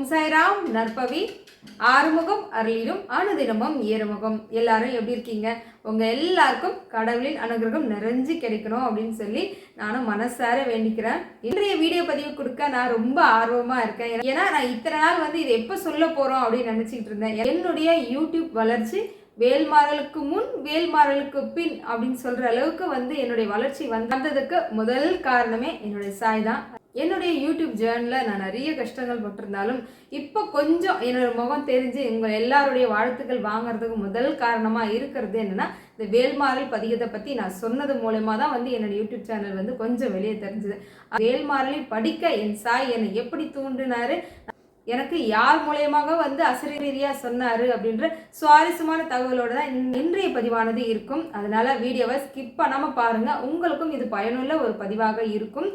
ஓம் சாய்ராம் நற்பவி ஆறுமுகம் அருளிடும் அனுதினமும் ஏறுமுகம். எல்லாரும் எப்படி இருக்கீங்க? உங்கள் எல்லாருக்கும் கடவுளின் அனுகிரகம் நிறைஞ்சு கிடைக்கணும் அப்படின்னு சொல்லி நானும் மனசார வேண்டிக்கிறேன். இன்றைய வீடியோ பதிவு கொடுக்க நான் ரொம்ப ஆர்வமாக இருக்கேன். ஏன்னா நான் இத்தனை நாள் வந்து இதை எப்போ சொல்ல போகிறோம் அப்படின்னு நினச்சிக்கிட்டு இருந்தேன். என்னுடைய யூடியூப் வளர்ச்சி வேல்மாறலுக்கு முன் வேல்மாறலுக்கு பின் அப்படின்னு சொல்கிற அளவுக்கு வந்து என்னுடைய வளர்ச்சி வந்ததுக்கு முதல் காரணமே என்னுடைய சாய் தான். என்னுடைய யூடியூப் ஜேர்னில் நான் நிறைய கஷ்டங்கள் பட்டிருந்தாலும் இப்போ கொஞ்சம் என்னோட முகம் தெரிஞ்சு உங்கள் எல்லாருடைய வாழ்த்துக்கள் வாங்குறதுக்கு முதல் காரணமாக இருக்கிறது என்னென்னா இந்த வேல்மாறல் பதிகத்தை பற்றி நான் சொன்னது மூலயமா தான் வந்து என்னோட யூடியூப் சேனல் வந்து கொஞ்சம் வெளியே தெரிஞ்சுது. வேல்மாரலை படிக்க என் சாய் என்னை எப்படி தூண்டினார் எனக்கு யார் மூலயமாக வந்து அசரீரியா சொன்னார் அப்படின்ற சுவாரஸ்யமான தகவலோட தான் இன்றைய பதிவானது இருக்கும். அதனால் வீடியோவை ஸ்கிப் பண்ணாமல் பாருங்கள் உங்களுக்கும் இது பயனுள்ள ஒரு பதிவாக இருக்கும்.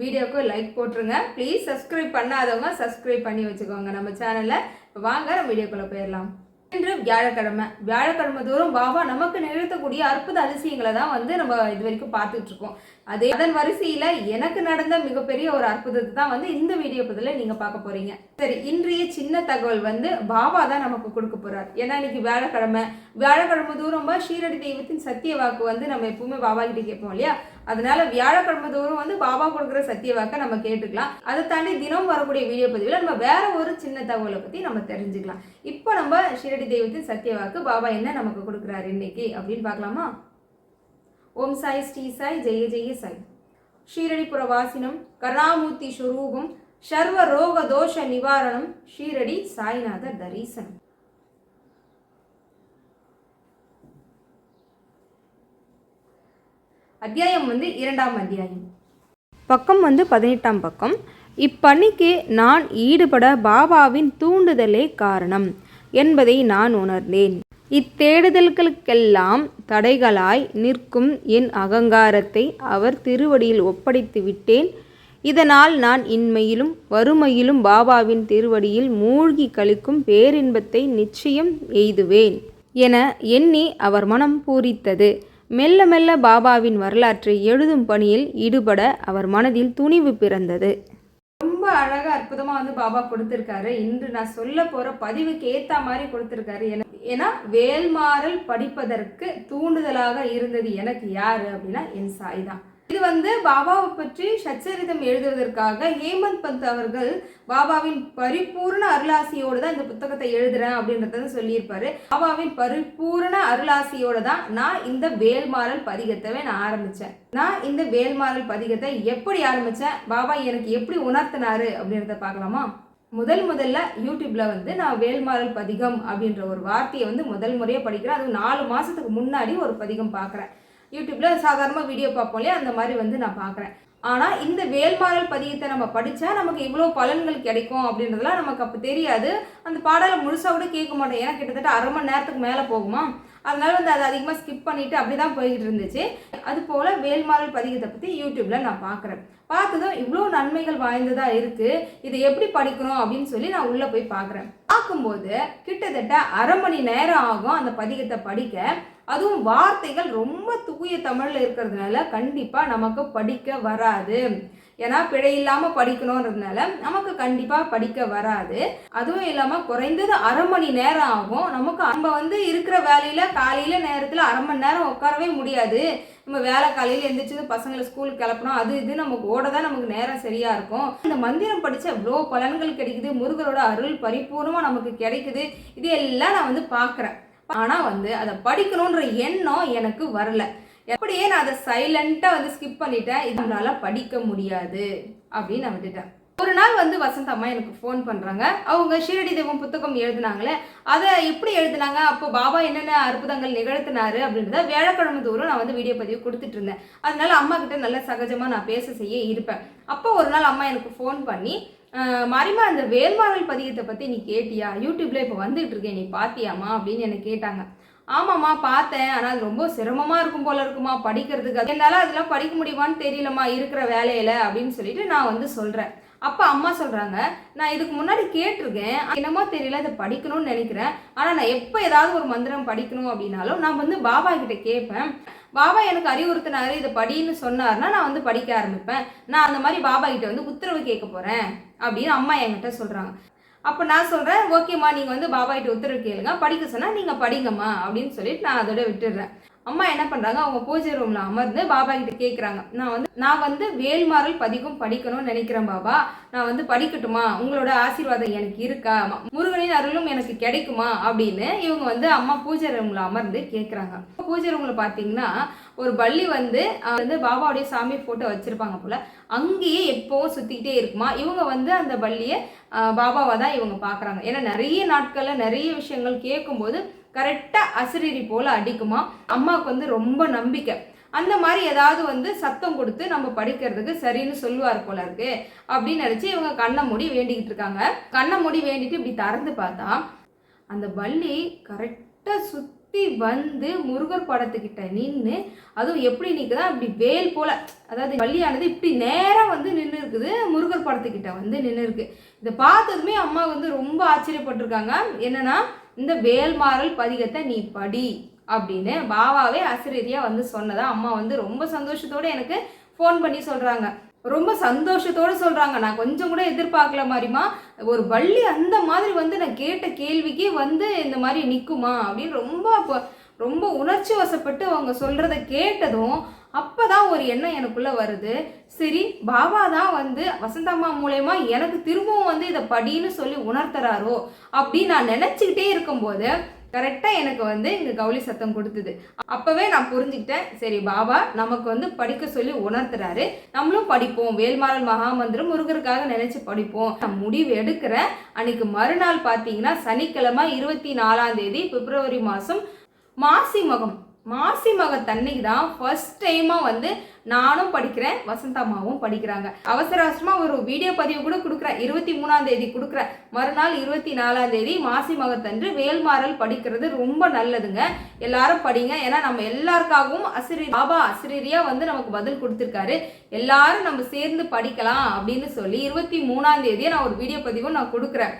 வீடியோவுக்கு லைக் போட்டுருங்க. ப்ளீஸ் சப்ஸ்கிரைப் பண்ணாதவங்க சப்ஸ்கிரைப் பண்ணி வச்சுக்கோங்க நம்ம சேனலில் வாங்க நம்ம வீடியோக்குள்ள போயிடலாம். இன்று வியாழக்கிழமை. வியாழக்கிழமை தோறும் பாபா நமக்கு நிகழ்த்தக்கூடிய அற்புத அதிசயங்களை தான் வந்து நம்ம இது வரைக்கும் பார்த்துட்டு இருக்கோம். அதே அதன் வரிசையில எனக்கு நடந்த மிகப்பெரிய ஒரு அற்புதத்தை தான் வந்து இந்த வீடியோ பதில நீங்க பார்க்க போறீங்க. சரி இன்றைய சின்ன தகவல் வந்து பாபா தான் நமக்கு கொடுக்க போறார். ஏன்னா இன்னைக்கு வியாழக்கிழமை. வியாழக்கிழமை தூரம் ஷீரடி தெய்வத்தின் சத்திய வாக்கு வந்து நம்ம எப்பவுமே பாபா கிட்ட கேட்போம் இல்லையா? அதனால வியாழக்கிழமை தோறும் வந்து பாபா கொடுக்குற சத்திய வாக்கை நம்ம கேட்டுக்கலாம். அதை தாண்டி தினம் வரக்கூடிய வீடியோ பதிவில் நம்ம வேற ஒரு சின்ன தகவலை பத்தி நம்ம தெரிஞ்சுக்கலாம். இப்போ நம்ம ஷீரடி தெய்வத்தின் சத்திய வாக்கு பாபா என்ன நமக்கு கொடுக்குறாரு இன்னைக்கு அப்படின்னு பார்க்கலாமா? ஓம் சாய் ஸ்ரீ சாய் ஜெய ஜெய சாய். ஷீரடிபுர வாசினம் கருணாமூர்த்தி ஸ்வரூபம் சர்வ ரோக தோஷ நிவாரணம் ஷீரடி சாய்நாத தரிசனம். அத்தியாயம் வந்து இரண்டாம் அத்தியாயம். பக்கம் வந்து பதினெட்டாம் பக்கம். இப்பணிக்கு நான் ஈடுபட பாபாவின் தூண்டுதலே காரணம் என்பதை நான் உணர்ந்தேன். இத்தேடுதல்களுக்கெல்லாம் தடைகளாய் நிற்கும் என் அகங்காரத்தை அவர் திருவடியில் ஒப்படைத்து விட்டேன். இதனால் நான் இன்மையிலும் வறுமையிலும் பாபாவின் திருவடியில் மூழ்கி கழிக்கும் பேரின்பத்தை நிச்சயம் எய்துவேன் என எண்ணி அவர் மனம் பூரித்தது. மெல்ல மெல்ல பாபாவின் வரலாற்றை எழுதும் பணியில் ஈடுபட அவர் மனதில் துணிவு பிறந்தது. ரொம்ப அழகாக அற்புதமாக வந்து பாபா கொடுத்துருக்காரு. இன்று நான் சொல்ல போகிற பதிவுக்கு ஏற்ற மாதிரி கொடுத்துருக்காரு. என- ஏன்னா வேல்மாறல் படிப்பதற்கு தூண்டுதலாக இருந்தது எனக்கு யார் அப்படின்னா என் சாய் தான். இது வந்து பாபாவை பற்றி சச்சரிதம் எழுதுவதற்காக ஹேமந்த் பந்த் அவர்கள் பாபாவின் பரிபூர்ண அருளாசியோடு தான் இந்த புத்தகத்தை எழுதுறேன் அப்படின்றத சொல்லியிருப்பாரு. பாபாவின் பரிபூர்ண அருளாசியோடு தான் நான் இந்த வேல்மாறல் பதிகத்தை நான் ஆரம்பிச்சேன். நான் இந்த வேல்மாறல் பதிகத்தை எப்படி ஆரம்பிச்சேன்? பாபா எனக்கு எப்படி உணர்த்தினாரு அப்படின்றத பார்க்கலாமா? முதல் முதல்ல யூடியூப்ல வந்து நான் வேல்மாறல் பதிகம் அப்படின்ற ஒரு வார்த்தையை வந்து முதல் முறையாக படிக்கிறேன். அதுவும் நாலு மாதத்துக்கு முன்னாடி ஒரு பதிகம் பார்க்குறேன் யூடியூப்ல சாதாரணமாக வீடியோ பார்ப்போம் இல்லையா? அந்த மாதிரி வந்து நான் பார்க்குறேன் ஆனால் இந்த வேல்மாறல் பதியத்தை நம்ம படித்தா நமக்கு இவ்வளோ பலன்கள் கிடைக்கும் அப்படின்றதெல்லாம் நமக்கு அப்போ தெரியாது. அந்த பாடலை முழுசாக கூட கேட்க மாட்டோம். ஏன்னா கிட்டத்தட்ட அரை மணி நேரத்துக்கு மேலே போகுமா? அதனால வந்து அதை அதிகமாக ஸ்கிப் பண்ணிட்டு அப்படி தான் போய்கிட்டு இருந்துச்சு. அது போல் வேல்மாறல் பதிகத்தை பற்றி யூடியூப்பில் நான் பார்க்குறேன் பார்த்ததும் இவ்வளோ நன்மைகள் வாய்ந்ததாக இருக்குது இதை எப்படி படிக்கணும் அப்படின்னு சொல்லி நான் உள்ளே போய் பார்க்குறேன் பார்க்கும்போது கிட்டத்தட்ட அரை மணி நேரம் ஆகும் அந்த பதிகத்தை படிக்க. அதுவும் வார்த்தைகள் ரொம்ப தூய தமிழில் இருக்கிறதுனால கண்டிப்பாக நமக்கு படிக்க வராது. ஏன்னா பிழை இல்லாமல் படிக்கணுன்றதுனால நமக்கு கண்டிப்பாக படிக்க வராது. அதுவும் இல்லாமல் குறைந்தது அரை மணி நேரம் ஆகும். நமக்கு நம்ம வந்து இருக்கிற வேலையில் காலையில் நேரத்தில் அரை மணி நேரம் உட்காரவே முடியாது. நம்ம வேலை காலையில் எழுந்திரிச்சது பசங்களை ஸ்கூலுக்கு கிளப்பணும் அது இது நமக்கு ஓட தான் நமக்கு நேரம் சரியாக இருக்கும். இந்த மந்திரம் படித்த இவ்வளோ பலன்கள் கிடைக்குது? முருகரோட அருள் பரிபூர்ணமாக நமக்கு கிடைக்குது. இது எல்லாம் நான் வந்து பார்க்குறேன். ஆனால் வந்து அதை படிக்கணுன்ற எண்ணம் எனக்கு வரல. எப்படியே நான் அதை சைலண்ட்டாக வந்து ஸ்கிப் பண்ணிட்டேன். இதனால படிக்க முடியாது. அப்படின்னு நான் விட்டுட்டேன். ஒரு நாள் வந்து வசந்த் அம்மா எனக்கு ஃபோன் பண்ணுறாங்க அவங்க ஷீரடி தெய்வம் புத்தகம் எழுதுனாங்களே அதை எப்படி எழுதினாங்க? அப்போ பாபா என்னென்ன அற்புதங்கள் நிகழ்த்தினாரு அப்படின்றத வியாழக்கிழமை தோறும் நான் வந்து வீடியோ பதிவு கொடுத்துட்டு இருந்தேன். அதனால அம்மா கிட்ட நல்ல சகஜமாக நான் பேச செய்ய இருப்பேன். அப்போ ஒரு நாள் அம்மா எனக்கு ஃபோன் பண்ணி மறைமா அந்த வேல்மாறல் பதிகத்தை பற்றி நீ கேட்டியா? யூடியூப்ல இப்போ வந்துட்டு இருக்கேன் நீ பாத்தியாமா அப்படின்னு என்னை கேட்டாங்க. ஆமாம்மா பார்த்தேன். ஆனால் அது ரொம்ப சிரமமாக இருக்கும் போல இருக்குமா? படிக்கிறதுக்கு என்னால் அதெல்லாம் படிக்க முடியுமான்னு தெரியலம்மா இருக்கிற வேலையில் அப்படின்னு சொல்லிட்டு நான் வந்து சொல்கிறேன் அப்போ அம்மா சொல்கிறாங்க நான் இதுக்கு முன்னாடி கேட்டிருக்கேன். என்னமோ தெரியல இதை படிக்கணும்னு நினைக்கிறேன். ஆனால் நான் எப்போ ஏதாவது ஒரு மந்திரம் படிக்கணும் அப்படின்னாலும் நான் வந்து பாபா கிட்ட கேட்பேன். பாபா எனக்கு அறிவுறுத்தினாரு இதை படின்னு சொன்னார்னா நான் வந்து படிக்க ஆரம்பிப்பேன். நான் அந்த மாதிரி பாபா கிட்ட வந்து உத்தரவு கேட்க போகிறேன் அப்படின்னு அம்மா என்கிட்ட சொல்கிறாங்க அப்போ நான் சொல்கிறேன் ஓகேம்மா நீங்கள் வந்து பாபாய்கிட்ட உத்தரவு கேளுங்க. படிக்க சொன்னால் நீங்கள் படிங்கம்மா அப்படின்னு சொல்லிட்டு நான் அதோட விட்டுடுறேன் அம்மா என்ன பண்ணுறாங்க அவங்க பூஜை ரூமில் அமர்ந்து பாபா கிட்ட கேட்குறாங்க நான் வந்து நான் வந்து வேல்மாறல் பதிகம் படிக்கணும்னு நினைக்கிறேன் பாபா. நான் வந்து படிக்கட்டுமா உங்களோட ஆசீர்வாதம் எனக்கு இருக்கா? முருகனின் அருளும் எனக்கு கிடைக்குமா? அப்படின்னு இவங்க வந்து அம்மா பூஜை ரூமில் அமர்ந்து கேட்குறாங்க பூஜை ரூமில் பார்த்தீங்கன்னா ஒரு பள்ளி வந்து வந்து பாபாவுடைய சாமி ஃபோட்டோ வச்சுருப்பாங்க போல். அங்கேயே எப்போவும் சுற்றிக்கிட்டே இருக்குமா? இவங்க வந்து அந்த பள்ளியை பாபாவை தான் இவங்க பார்க்குறாங்க ஏன்னா நிறைய நாட்களில் நிறைய விஷயங்கள் கேட்கும்போது கரெக்டாக அசிரீரி போல் அடிக்குமா? அம்மாவுக்கு வந்து ரொம்ப நம்பிக்கை. அந்த மாதிரி ஏதாவது வந்து சத்தம் கொடுத்து நம்ம படிக்கிறதுக்கு சரின்னு சொல்லுவார் போல இருக்கு. அப்படின்னு நினச்சி இவங்க கண்ணை மூடி வேண்டிக்கிட்டு இருக்காங்க. கண்ணை மூடி வேண்டிட்டு இப்படி திறந்து பார்த்தா அந்த பள்ளி கரெக்டாக சுற்றி வந்து முருகர் படத்துக்கிட்ட நின்று அதுவும் எப்படி நிற்குதா இப்படி வேல் போல் அதாவது வள்ளியானது இப்படி நேராக வந்து நின்று இருக்குது முருகர் படத்துக்கிட்ட வந்து நின்று இருக்கு இதை பார்த்ததுமே அம்மா வந்து ரொம்ப ஆச்சரியப்பட்டிருக்காங்க. என்னென்னா இந்த வேல்மாறல் பதிகத்தை நீ படி அப்படின்னு பாபாவே ஆசிரியரியா வந்து சொன்னதா அம்மா வந்து ரொம்ப சந்தோஷத்தோடு எனக்கு ஃபோன் பண்ணி சொல்கிறாங்க ரொம்ப சந்தோஷத்தோடு சொல்கிறாங்க நான் கொஞ்சம் கூட எதிர்பார்க்கல மாதிரிமா ஒரு வள்ளி அந்த மாதிரி வந்து நான் கேட்ட கேள்விக்கு வந்து இந்த மாதிரி நிற்குமா அப்படின்னு ரொம்ப அப்ப- ரொம்ப உணர்ச்சி வசப்பட்டு அவங்க சொல்கிறத கேட்டதும் அப்போ தான் ஒரு எண்ணம் எனக்குள்ளே வருது. சரி பாபா தான் வந்து வசந்தம்மா மூலயமா எனக்கு திரும்பவும் வந்து இதை படின்னு சொல்லி உணர்த்துறாரோ அப்படின்னு நான் நினச்சிக்கிட்டே இருக்கும்போது கரெக்டாக எனக்கு வந்து இங்கே கவுளி சத்தம் கொடுத்தது. அப்போவே நான் புரிஞ்சுக்கிட்டேன். சரி பாபா நமக்கு வந்து படிக்க சொல்லி உணர்த்துறாரு. நம்மளும் படிப்போம். வேல்மாறல் மகாமந்திரம் முருகருக்காக நினச்சி படிப்போம். நான் முடிவு எடுக்கிறேன். அன்னைக்கு மறுநாள் பார்த்தீங்கன்னா சனிக்கிழமை இருபத்தி நாலாம் தேதி பிப்ரவரி மாதம் மாசி மகம். மாசி மகத்தன்னைக்கு தான் ஃபர்ஸ்ட் டைமாக வந்து நானும் படிக்கிறேன் வசந்தாமாவும் படிக்கிறாங்க. அவசர அவசரமாக ஒரு வீடியோ பதிவு கூட கொடுக்குறேன் இருபத்தி மூணாம் தேதி கொடுக்குறேன் மறுநாள் இருபத்தி நாலாம் தேதி மாசி மகத்தன்று வேல்மாறல் படிக்கிறது ரொம்ப நல்லதுங்க. எல்லாரும் படிங்க. ஏன்னா நம்ம எல்லாருக்காகவும் அசிரி பாபா அசிரியா வந்து நமக்கு பதில் கொடுத்துருக்காரு. எல்லாரும் நம்ம சேர்ந்து படிக்கலாம் அப்படின்னு சொல்லி இருபத்தி மூணாம் தேதியை நான் ஒரு வீடியோ பதிவும் நான் கொடுக்குறேன்.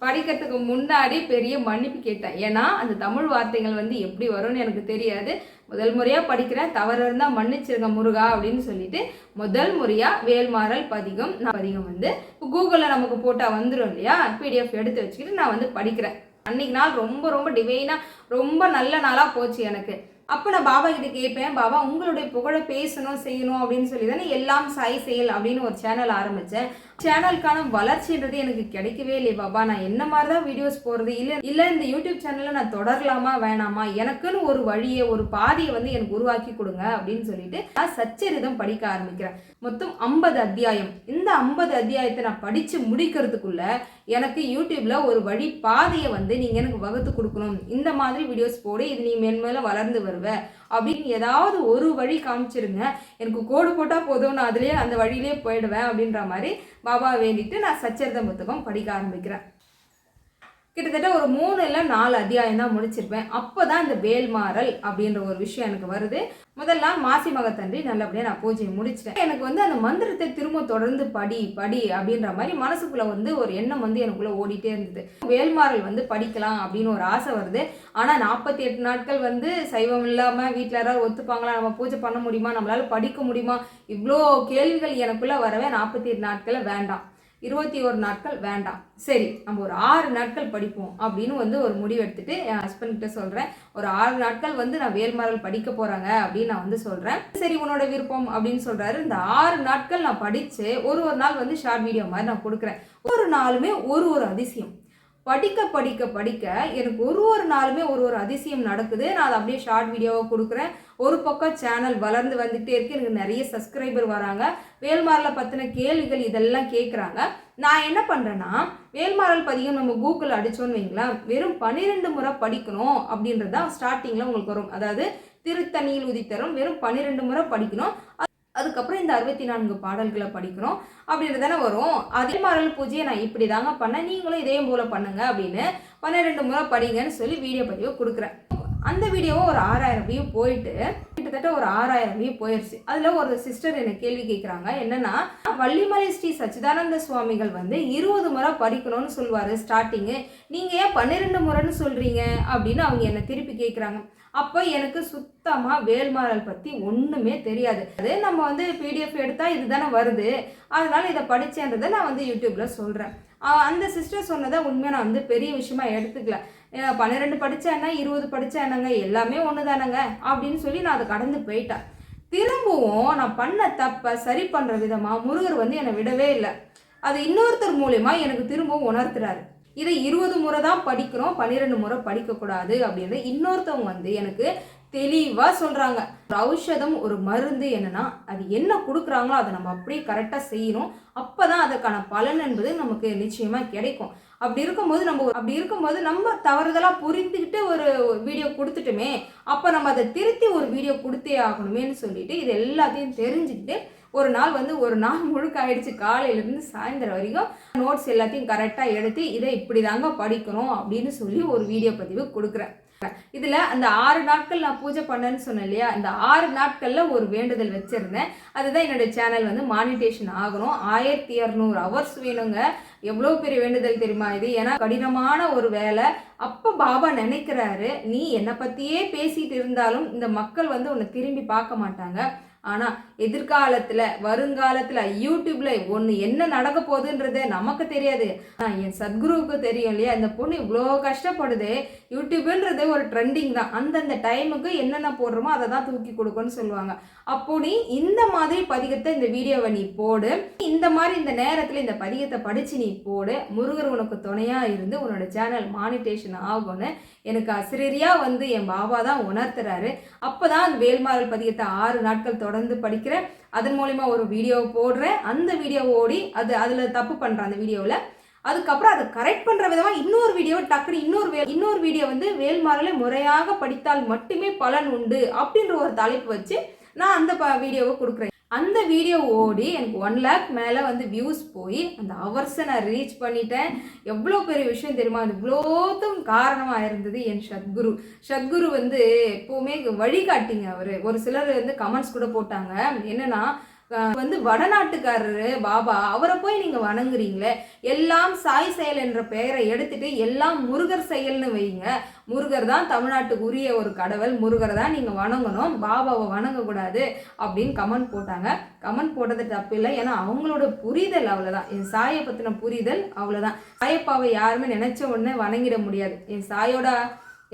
படிக்கிறதுக்கு முன்னாடி பெரிய மன்னிப்பு கேட்டேன். ஏன்னா அந்த தமிழ் வார்த்தைகள் வந்து எப்படி வரும்னு எனக்கு தெரியாது. முதல் முறையாக படிக்கிறேன். தவறு இருந்தால் மன்னிச்சிருங்க முருகா அப்படின்னு சொல்லிட்டு முதல் முறையாக வேல்மாறல் பதிகம் நான் பதிகம் வந்து கூகுளில் நமக்கு போட்டால் வந்துடும் இல்லையா? பிடிஎஃப் எடுத்து வச்சுக்கிட்டு நான் வந்து படிக்கிறேன். அன்னைக்கு நாள் ரொம்ப ரொம்ப டிவைனாக ரொம்ப நல்ல நாளாக போச்சு எனக்கு. அப்போ நான் பாபா கிட்ட கேட்பேன் பாபா உங்களுடைய புகழை பேசணும் செய்யணும் அப்படின்னு சொல்லி தானே எல்லாம் சாய் செயல் அப்படின்னு ஒரு சேனல் ஆரம்பித்தேன் சேனலுக்கான வளர்ச்சின்றது எனக்கு கிடைக்கவே இல்லையே பாபா. நான் என்ன மாதிரி தான் வீடியோஸ் போடுறது? இல்லை இல்லை இந்த யூடியூப் சேனலில் நான் தொடரலாமா வேணாமா? எனக்குன்னு ஒரு வழியை ஒரு பாதையை வந்து எனக்கு உருவாக்கி கொடுங்க அப்படின்னு சொல்லிட்டு நான் சச்சரிதம் படிக்க ஆரம்பிக்கிறேன். மொத்தம் ஐம்பது அத்தியாயம். இந்த ஐம்பது அத்தியாயத்தை நான் படித்து முடிக்கிறதுக்குள்ள எனக்கு யூடியூப்பில் ஒரு வழி பாதையை வந்து நீங்கள் எனக்கு வகுத்து கொடுக்கணும். இந்த மாதிரி வீடியோஸ் போடு இது நீ மென்மேலும் வளர்ந்து வருவ. அப்படின்னு ஏதாவது ஒரு வழி காமிச்சிருங்க. எனக்கு கோடு போட்டால் போதும் நான் அதுலேயே அந்த வழியிலே போயிடுவேன் அப்படின்ற மாதிரி பாபா வேண்டிட்டு நான் சச்சரித புத்தகம் படிக்க ஆரம்பிக்கிறேன். கிட்டத்தட்ட ஒரு மூணு இல்லை நாலு அத்தியாயம் தான் முடிச்சிருப்பேன். அப்போ தான் இந்த வேல்மாறல் அப்படின்ற ஒரு விஷயம் எனக்கு வருது. முதல்ல மாசி மகத்தன்றி நல்லபடியாக நான் பூஜையை முடிச்சிட்டேன். எனக்கு வந்து அந்த மந்திரத்தை திரும்ப தொடர்ந்து படி படி அப்படின்ற மாதிரி மனசுக்குள்ள வந்து ஒரு எண்ணம் வந்து எனக்குள்ள ஓடிட்டே இருந்தது. வேல்மாறல் வந்து படிக்கலாம் அப்படின்னு ஒரு ஆசை வருது. ஆனால் நாற்பத்தி எட்டு நாட்கள் வந்து சைவம் இல்லாமல் வீட்டில் யாராவது ஒத்துப்பாங்களா? நம்ம பூஜை பண்ண முடியுமா? நம்மளால படிக்க முடியுமா? இவ்வளோ கேள்விகள் எனக்குள்ள வரவே நாற்பத்தி எட்டு நாட்களை வேண்டாம். இருபத்தி ஒரு நாட்கள் வேண்டாம் சரி நம்ம ஒரு ஆறு நாட்கள் படிப்போம் அப்படின்னு வந்து ஒரு முடிவு எடுத்துட்டு என் ஹஸ்பண்ட் கிட்ட சொல்கிறேன் ஒரு ஆறு நாட்கள் வந்து நான் வேல்மாறல் படிக்க போகிறாங்க அப்படின்னு நான் வந்து சொல்கிறேன் சரி உன்னோட விருப்பம் அப்படின்னு சொல்கிறாரு இந்த ஆறு நாட்கள் நான் படித்து ஒரு ஒரு நாள் வந்து ஷார்ட் வீடியோ மாதிரி நான் கொடுக்குறேன். ஒரு நாளுமே ஒரு ஒரு அதிசயம். படிக்க படிக்க படிக்க எனக்கு ஒரு ஒரு நாளுமே ஒரு ஒரு அதிசயம் நடக்குது. நான் அதை அப்படியே ஷார்ட் வீடியோவாக கொடுக்குறேன். ஒரு பக்கம் சேனல் வளர்ந்து வந்துகிட்டே இருக்கு. எனக்கு நிறைய சப்ஸ்கிரைபர் வராங்க. வேல்மாரில் பற்றின கேள்விகள் இதெல்லாம் கேட்குறாங்க நான் என்ன பண்ணுறேன்னா வேல்மாரல் பதிகம் நம்ம கூகுள் அடித்தோன்னு வைங்களேன். வெறும் பன்னிரெண்டு முறை படிக்கணும் அப்படின்றது தான் ஸ்டார்டிங்கில் உங்களுக்கு வரும். அதாவது திருத்தணியில் உதித்தரும். வெறும் பன்னிரெண்டு முறை படிக்கணும். அதுக்கப்புறம் இந்த அறுபத்தி நான்கு பாடல்களை படிக்கிறோம். அப்படின்னு தானே வரும். அதே மாறல் பூஜையை நான் இப்படி தாங்க பண்ணேன். நீங்களும் இதே போல் பண்ணுங்க அப்படின்னு பன்னிரெண்டு முறை படிங்கன்னு சொல்லி வீடியோ பதிவு கொடுக்குறேன். அந்த வீடியோவும் ஒரு ஆறாயிரம் வியூ போயிட்டு கிட்டத்தட்ட ஒரு ஆறாயிரம் வியூ போயிடுச்சு அதில் ஒரு சிஸ்டர் என்ன கேள்வி கேட்குறாங்க என்னன்னா வள்ளிமலை ஸ்ரீ சச்சிதானந்த சுவாமிகள் வந்து இருபது முறை படிக்கணும்னு சொல்லுவார் ஸ்டார்டிங்கு நீங்கள் ஏன் பன்னிரெண்டு முறைன்னு சொல்கிறீங்க அப்படின்னு அவங்க என்னை திருப்பி கேட்குறாங்க அப்போ எனக்கு சுத்தமாக வேல்மாறல் பற்றி ஒன்றுமே தெரியாது. அது நம்ம வந்து பிடிஎஃப் எடுத்தால் இதுதானே வருது. அதனால் இதை படித்தேன்றதை நான் வந்து யூடியூப்பில் சொல்கிறேன் அந்த சிஸ்டர் சொன்னதை உண்மையாக நான் வந்து பெரிய விஷயமா எடுத்துக்கல. பன்னிரெண்டு படிச்சா என்ன இருபது படிச்சா என்னங்க எல்லாமே ஒன்று தானங்க அப்படின்னு சொல்லி நான் அதை கடந்து போயிட்டேன். திரும்பவும் நான் பண்ண தப்பை சரி பண்ணுற விதமாக முருகர் வந்து என்னை விடவே இல்லை. அது இன்னொருத்தர் மூலயமா எனக்கு திரும்பவும் உணர்த்துறாரு. இதை இருபது முறை தான் படிக்கிறோம் பன்னிரெண்டு முறை படிக்கக்கூடாது அப்படின்னு இன்னொருத்தவங்க வந்து எனக்கு தெளிவாக சொல்கிறாங்க ஒரு ஔஷதம் ஒரு மருந்து என்னன்னா அது என்ன கொடுக்குறாங்களோ அதை நம்ம அப்படியே கரெக்டாக செய்யணும். அப்போ தான் அதற்கான பலன் என்பது நமக்கு நிச்சயமாக கிடைக்கும். அப்படி இருக்கும்போது நம்ம அப்படி இருக்கும்போது நம்ம தவறுதலாக புரிந்துக்கிட்டு ஒரு வீடியோ கொடுத்துட்டோமே அப்போ நம்ம அதை திருத்தி ஒரு வீடியோ கொடுத்தே ஆகணுமேன்னு சொல்லிட்டு இது எல்லாத்தையும் தெரிஞ்சுக்கிட்டு ஒரு நாள் வந்து ஒரு நாள் முழுக்க ஆயிடுச்சு காலையிலேருந்து சாயந்தரம் வரைக்கும் நோட்ஸ் எல்லாத்தையும் கரெக்டாக எடுத்து இதை இப்படி தாங்க படிக்கணும் அப்படின்னு சொல்லி ஒரு வீடியோ பதிவு கொடுக்குறேன். இதில் அந்த ஆறு நாட்கள் நான் பூஜை பண்ணேன்னு சொன்னேன் இல்லையா? இந்த ஆறு நாட்களில் ஒரு வேண்டுதல் வச்சுருந்தேன். அதுதான் என்னோடய சேனல் வந்து மானிட்டேஷன் ஆகணும். ஆயிரத்தி இரநூறு ஹவர்ஸ் வேணுங்க. எவ்வளோ பெரிய வேண்டுதல் தெரியுமா இது? ஏன்னா கடினமான ஒரு வேலை. அப்போ பாபா நினைக்கிறாரு நீ என்னை பற்றியே பேசிகிட்டு இருந்தாலும் இந்த மக்கள் வந்து உன்னை திரும்பி பார்க்க மாட்டாங்க. ஆனால் எதிர்காலத்தில் வருங்காலத்தில் யூடியூப்பில் ஒன்று என்ன நடக்க போகுதுன்றது நமக்கு தெரியாது. ஆனால் என் சத்குருவுக்கு தெரியும் இல்லையா? இந்த பொண்ணு இவ்வளோ கஷ்டப்படுது. யூடியூப்ன்றது ஒரு ட்ரெண்டிங் தான். அந்தந்த டைமுக்கு என்னென்ன போடுறோமோ அதை தான் தூக்கி கொடுக்குன்னு சொல்லுவாங்க. அப்போ நீ இந்த மாதிரி பதிகத்தை இந்த வீடியோவை நீ போடு. இந்த மாதிரி இந்த நேரத்தில் இந்த பதிகத்தை படித்து நீ போடு. முருகர் உனக்கு துணையாக இருந்து உன்னோட சேனல் மானிட்டேஷன் ஆகும்னு எனக்கு அசிரியரியாக வந்து என் பாபா தான் உணர்த்துறாரு. அப்போ தான் அந்த வேல்மாறல் பதிகத்தை ஆறு நாட்கள் தொடர்ந்து படிக்கிறேன். அதன் மூலிமா ஒரு வீடியோ போடுறேன். அந்த வீடியோ ஓடி அது அதில் தப்பு பண்ணுறேன் அந்த வீடியோவில் அதுக்கப்புறம் அதை கரெக்ட் பண்ணுற விதமாக இன்னொரு வீடியோ டக்குனு இன்னொரு வே இன்னொரு வீடியோ வந்து வேல்மாறலை முறையாக படித்தால் மட்டுமே பலன் உண்டு அப்படின்ற ஒரு தலைப்பு வச்சு நான் அந்த ப வீடியோவை கொடுக்குறேன். அந்த வீடியோ ஓடி எனக்கு ஒன் லேக் மேலே வந்து வியூஸ் போய் அந்த ஹவர்ஸை நான் ரீச் பண்ணிட்டேன். எவ்வளோ பெரிய விஷயம் தெரியுமா? அது இவ்வளோத்தும் காரணமாக இருந்தது என் சத்குரு. சத்குரு வந்து எப்போவுமே வழிகாட்டிங்க அவர். ஒரு சிலர் வந்து கமெண்ட்ஸ் கூட போட்டாங்க. என்னென்னா வந்து வடநாட்டுக்காரரு பாபா அவரை போய் நீங்கள் வணங்குறீங்களே எல்லாம் சாய் செயல் என்ற பெயரை எடுத்துட்டு எல்லாம் முருகர் செயல்னு வைங்க. முருகர் தான் தமிழ்நாட்டுக்கு உரிய ஒரு கடவுள் முருகர் தான் நீங்கள் வணங்கணும் பாபாவை வணங்கக்கூடாது அப்படின்னு கமெண்ட் போட்டாங்க. கமெண்ட் போட்டது தப்பு இல்லை ஏன்னா அவங்களோட புரிதல் அவ்வளோதான் என் சாயை பற்றின புரிதல் அவ்வளோதான் சாயப்பாவை யாருமே நினச்ச உடனே வணங்கிட முடியாது. என் சாயோட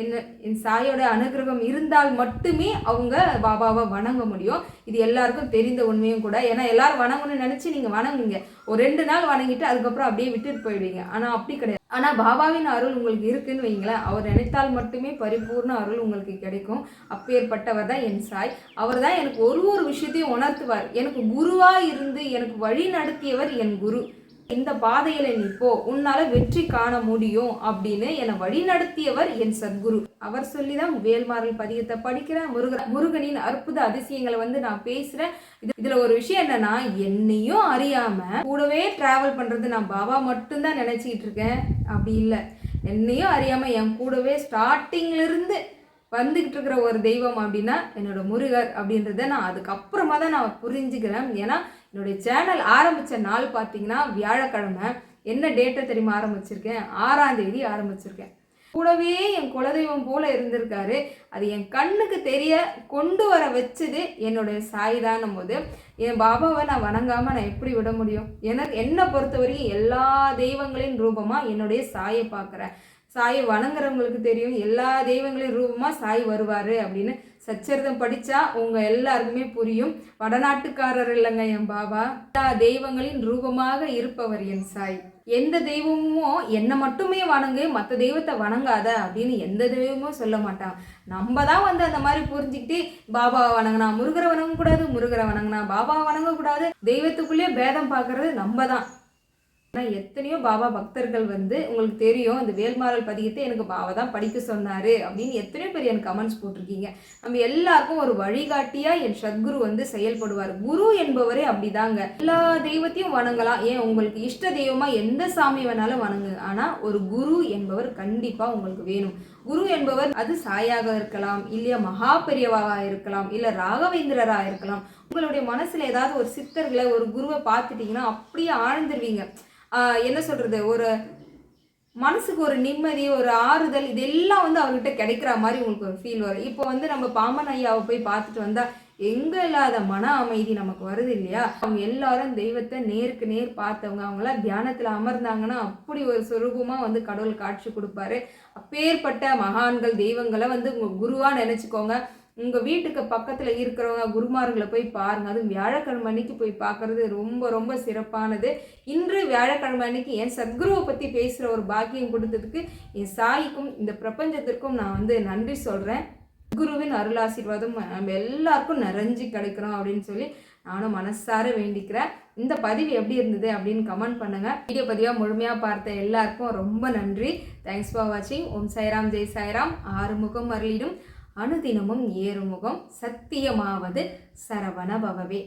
என்ன என் சாயோட அனுகிரகம் இருந்தால் மட்டுமே அவங்க பாபாவை வணங்க முடியும். இது எல்லாருக்கும் தெரிந்த உண்மையும் கூட. ஏன்னா எல்லாரும் வணங்கணும்னு நினச்சி நீங்கள் வணங்குங்க. ஒரு ரெண்டு நாள் வணங்கிட்டு அதுக்கப்புறம் அப்படியே விட்டுட்டு போயிடுவீங்க. ஆனால் அப்படி கிடையாது. ஆனால் பாபாவின் அருள் உங்களுக்கு இருக்குன்னு வைங்களேன். அவர் நினைத்தால் மட்டுமே பரிபூர்ண அருள் உங்களுக்கு கிடைக்கும். அப்பேற்பட்டவர் தான் என் சாய். அவர் தான் எனக்கு ஒரு ஒரு விஷயத்தையும் உணர்த்துவார். எனக்கு குருவாக இருந்து எனக்கு வழி நடத்தியவர் என் குரு. இந்த பாதையில நீ போ உன்னால வெற்றி காண முடியும் அப்படின்னு என்னை வழி நடத்தியவர் என் சத்குரு. அவர் சொல்லிதான் வேல்மாறல் பதியத்தை படிக்கிறேன். முருகன் முருகனின் அற்புத அதிசயங்களை வந்து நான் பேசுறேன். இதுல ஒரு விஷயம் என்னன்னா என்னையும் அறியாம கூடவே டிராவல் பண்றது நான் பாபா மட்டும்தான் நினைச்சிட்டு இருக்கேன். அப்படி இல்லை. என்னையும் அறியாம என் கூடவே ஸ்டார்டிங்ல இருந்து வந்துகிட்டு இருக்கிற ஒரு தெய்வம் அப்படின்னா என்னோட முருகர் அப்படின்றத நான் அதுக்கப்புறமா தான் நான் புரிஞ்சுக்கிறேன். ஏன்னா என்னுடைய சேனல் ஆரம்பித்த நாள் பார்த்தீங்கன்னா வியாழக்கிழமை. என்ன டேட்டை தெரியுமா ஆரம்பிச்சிருக்கேன்? ஆறாம் தேதி ஆரம்பிச்சிருக்கேன். கூடவே என் குலதெய்வம் போல இருந்திருக்காரு. அது என் கண்ணுக்கு தெரிய கொண்டு வர வச்சது என்னுடைய சாய் தானும் போது. என் பாபாவை நான் வணங்காமல் நான் எப்படி விட முடியும்? எனக்கு என்னை பொறுத்த வரைக்கும் எல்லா தெய்வங்களின் ரூபமாக என்னுடைய சாயை பார்க்குறேன். சாயை வணங்குறவங்களுக்கு தெரியும் எல்லா தெய்வங்களின் ரூபமாக சாய் வருவார் அப்படின்னு சச்சரிதம் படித்தா உங்கள் எல்லாருக்குமே புரியும். வடநாட்டுக்காரர் இல்லைங்க என் பாபா. எல்லா தெய்வங்களின் ரூபமாக இருப்பவர் என் சாய். எந்த தெய்வமும் என்னை மட்டுமே வணங்கு மற்ற தெய்வத்தை வணங்காத அப்படின்னு எந்த தெய்வமும் சொல்ல மாட்டான். நம்ம தான் வந்து அந்த மாதிரி புரிஞ்சுக்கிட்டு பாபாவை வணங்கினா முருகரை வணங்கக்கூடாது முருகரை வணங்கினா பாபாவை வணங்கக்கூடாது. தெய்வத்துக்குள்ளேயே பேதம் பார்க்கறது நம்ம தான். ஆனால் எத்தனையோ பாபா பக்தர்கள் வந்து உங்களுக்கு தெரியும் இந்த வேல்மாறல் பதியத்தை எனக்கு பாபா தான் படிக்க சொன்னார் அப்படின்னு எத்தனையோ பேர் எனக்கு கமெண்ட்ஸ் போட்டிருக்கீங்க. நம்ம எல்லாருக்கும் ஒரு வழிகாட்டியாக என் சத்குரு வந்து செயல்படுவார். குரு என்பவரே அப்படிதாங்க. எல்லா தெய்வத்தையும் வணங்கலாம். ஏன்? உங்களுக்கு இஷ்ட தெய்வமாக எந்த சாமி வேணாலும் வணங்கு. ஆனால் ஒரு குரு என்பவர் கண்டிப்பாக உங்களுக்கு வேணும். குரு என்பவர் அது சாயாக இருக்கலாம் இல்லையா மகா பெரியவாக இருக்கலாம் இல்ல ராகவேந்திரரா இருக்கலாம். உங்களுடைய மனசுல ஏதாவது ஒரு சித்தர்களை ஒரு குருவை பார்த்துட்டீங்கன்னா அப்படியே ஆழ்ந்துருவீங்க. என்ன சொல்றது ஒரு மனசுக்கு ஒரு நிம்மதி ஒரு ஆறுதல் இதெல்லாம் வந்து அவர்கிட்ட கிடைக்கிற மாதிரி உங்களுக்கு ஒரு ஃபீல் வரும். இப்போ வந்து நம்ம பாமன் ஐயாவை போய் பார்த்துட்டு வந்தால் எங்கே இல்லாத மன அமைதி நமக்கு வருது இல்லையா? அவங்க எல்லாரும் தெய்வத்தை நேருக்கு நேர் பார்த்தவங்க அவங்களாம் தியானத்தில் அமர்ந்தாங்கன்னா அப்படி ஒரு சுரூபமாக வந்து கடவுள் காட்சி கொடுப்பாரு. அப்பேற்பட்ட மகான்கள் தெய்வங்களை வந்து உங்கள் குருவாக நினச்சிக்கோங்க. உங்கள் வீட்டுக்கு பக்கத்தில் இருக்கிறவங்க குருமார்களை போய் பாருங்கள் அதுவும் வியாழக்கிழமை அன்னைக்கு போய் பார்க்கறது ரொம்ப ரொம்ப சிறப்பானது. இன்று வியாழக்கிழமை அன்னைக்கு என் சத்குருவை பற்றி பேசுகிற ஒரு பாக்கியம் கொடுத்ததுக்கு என் சாய்க்கும் இந்த பிரபஞ்சத்திற்கும் நான் வந்து நன்றி சொல்கிறேன் குருவின் அருளாசீர்வாதம் நம்ம எல்லாருக்கும் நிறைஞ்சு கிடைக்கிறோம் அப்படின்னு சொல்லி நானும் மனசார வேண்டிக்கிறேன். இந்த பதிவு எப்படி இருந்தது அப்படின்னு கமெண்ட் பண்ணுங்க. வீடியோ பதிவாக முழுமையாக பார்த்த எல்லாருக்கும் ரொம்ப நன்றி. தேங்க்ஸ் ஃபார் வாட்சிங் ஓம் சாய்ராம் ஜெய் சாய்ராம். ஆறுமுகம் அருளிடும். அனுதினமும் ஏறுமுகம். சத்தியமாவது சரவண பவவே.